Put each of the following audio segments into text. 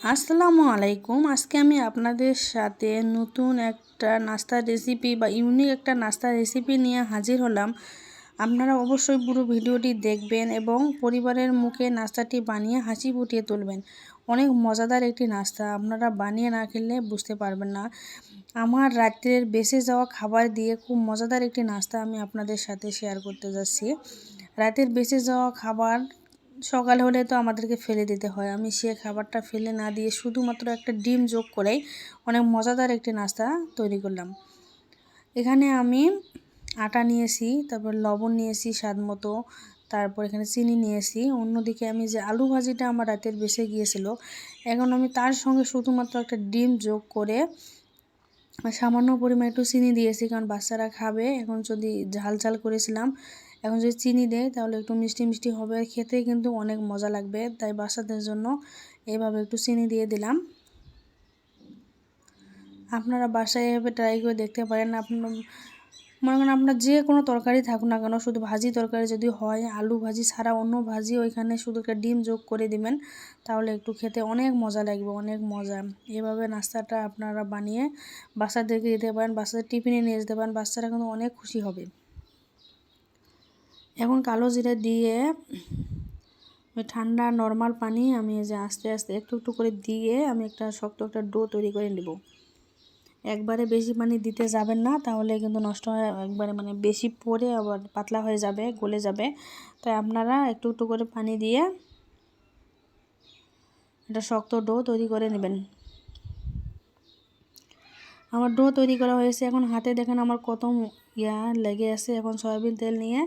আসসালামু আলাইকুম। আজকে আমি আপনাদের সাথে নতুন একটা নাস্তার রেসিপি বা ইউনিক একটা নাস্তার রেসিপি নিয়ে হাজির হলাম। আপনারা অবশ্যই পুরো ভিডিওটি দেখবেন এবং পরিবারের মুখে নাস্তাটি বানিয়ে হাসি ফুটিয়ে তুলবেন। অনেক মজাদার একটি নাস্তা, আপনারা বানিয়ে না খেলে বুঝতে পারবেন না। আমার রাত্রের বেঁচে যাওয়া খাবার দিয়ে খুব মজাদার একটি নাস্তা আমি আপনাদের সাথে শেয়ার করতে যাচ্ছি। রাতের বেঁচে যাওয়া খাবার সকাল হলে তো আমাদেরকে ফেলে দিতে হয়। আমি সে খাবারটা ফেলে না দিয়ে শুধুমাত্র একটা ডিম যোগ করেই অনেক মজাদার একটি নাস্তা তৈরি করলাম। এখানে আমি আটা নিয়েছি, তারপর লবণ নিয়েছি স্বাদ মতো, তারপর এখানে চিনি নিয়েছি। অন্যদিকে আমি যে আলু ভাজিটা আমার রাতের বেসে গিয়েছিল, এখন আমি তার সঙ্গে শুধুমাত্র একটা ডিম যোগ করে সামান্য পরিমাণ একটু চিনি দিয়েছি, কারণ বাচ্চারা খাবে। এখন যদি ঝাল ঝাল করেছিলাম এখন যদি চিনি দেয়, তাহলে একটু মিষ্টি মিষ্টি হবে। খেতে কিন্তু অনেক মজা লাগবে, তাই বাচ্চাদের জন্য এইভাবে একটু চিনি দিয়ে দিলাম। আপনারা বাসায় এভাবে ট্রাই করে দেখতে পারেন। আপনার মনে করেন আপনার যে কোনো তরকারি থাকুক না কেন, শুধু ভাজি তরকারি যদি হয়, আলু ভাজি ছাড়া অন্য ভাজি, ওইখানে শুধু একটা ডিম যোগ করে দিবেন, তাহলে একটু খেতে অনেক মজা লাগবে, অনেক মজা। এভাবে নাস্তাটা আপনারা বানিয়ে বাচ্চাদেরকে দিতে পারেন, বাচ্চাদের টিফিনে নিয়ে যেতে পারেন, বাচ্চারা কিন্তু অনেক খুশি হবে। এখন কালো জিরা দিয়ে ওই ঠান্ডা নর্মাল পানি আমি যে আস্তে আস্তে একটু একটু করে দিয়ে আমি একটা শক্ত একটা ডো তৈরি করে নেব। একবারে বেশি পানি দিতে যাবেন না, তাহলে কিন্তু নষ্ট হয়ে, একবারে মানে বেশি পরে আবার পাতলা হয়ে যাবে, গলে যাবে। তাই আপনারা একটু একটু করে পানি দিয়ে একটা শক্ত ডো তৈরি করে নেবেন। আমার ডো তৈরি করা হয়েছে, এখন হাতে দেখেন আমার কত ইয়া লেগে আছে, এখন সয়াবিন তেল নিয়ে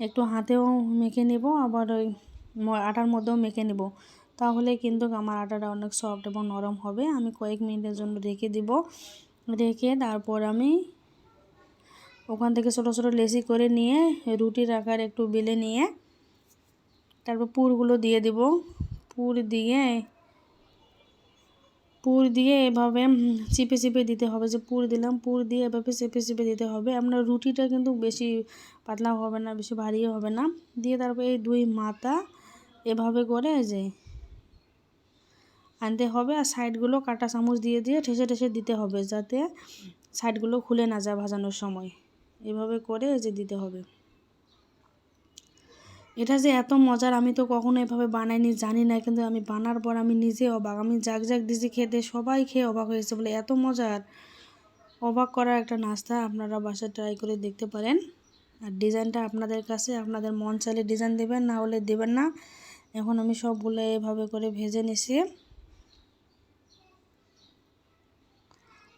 একটু হাতেও মেখে নেব, আবার ওই আটার মধ্যেও মেখে নেব। তাহলে কিন্তু আমার আটাটা অনেক সফট এবং নরম হবে। আমি কয়েক মিনিটের জন্য রেখে দিব। রেখে তারপর আমি ওখান থেকে ছোটো ছোটো লেসি করে নিয়ে, রুটির আকার একটু বেলে নিয়ে, তারপর পুরগুলো দিয়ে দিব। পুর দিয়ে পুর দিয়ে এভাবে চিপে চিপে দিতে হবে যে পুর দিলাম, পুর দিয়ে এভাবে চেপে চেপে দিতে হবে। আপনার রুটিটা কিন্তু বেশি পাতলা হবে না, বেশি ভারীও হবে না। দিয়ে তারপরে এই দুই মাথা এভাবে করে যে আনতে হবে আর সাইডগুলো কাটা চামচ দিয়ে দিয়ে ঠেসে ঠেসে দিতে হবে যাতে সাইডগুলো খুলে না যায় ভাজানোর সময়। এভাবে করে যে দিতে হবে। এটা যে এত মজার, আমি তো কখনো এভাবে বানাইনি, জানি না, কিন্তু আমি বানার পর আমি নিজে অবাক। আমি জাগ জাগ দিছি খেতে, সবাই খেয়ে অবাক হয়েছে বলে এত মজার। অবাক করার একটা নাস্তা আপনারা বাসায় ট্রাই করে দেখতে পারেন। আর ডিজাইনটা আপনাদের কাছে, আপনাদের মন চাইলে ডিজাইন দেবেন, না হলে দেবেন না। এখন আমি সবগুলো এভাবে করে ভেজে নিছি।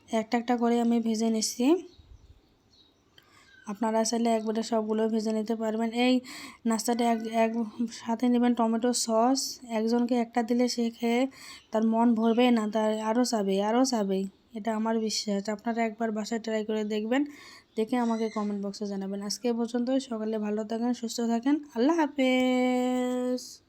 একটা একটা করে আমি ভেজে নিচ্ছি আপনারা চাইলে একবারে সবগুলো ভেজে নিতে পারবেন। এই নাস্তাটা এক এক সাথে নেবেন টমেটো সস। একজনকে একটা দিলে সে খেয়ে তার মন ভরবে না, তার আরও চাবে আরও চাবে। এটা আমার বিশ্বাস। আপনারা একবার বাসায় ট্রাই করে দেখবেন। দেখে আমাকে কমেন্ট বক্সে জানাবেন। আজকে পর্যন্তই। সকালে ভালো থাকেন, সুস্থ থাকেন। আল্লাহ হাফেজ।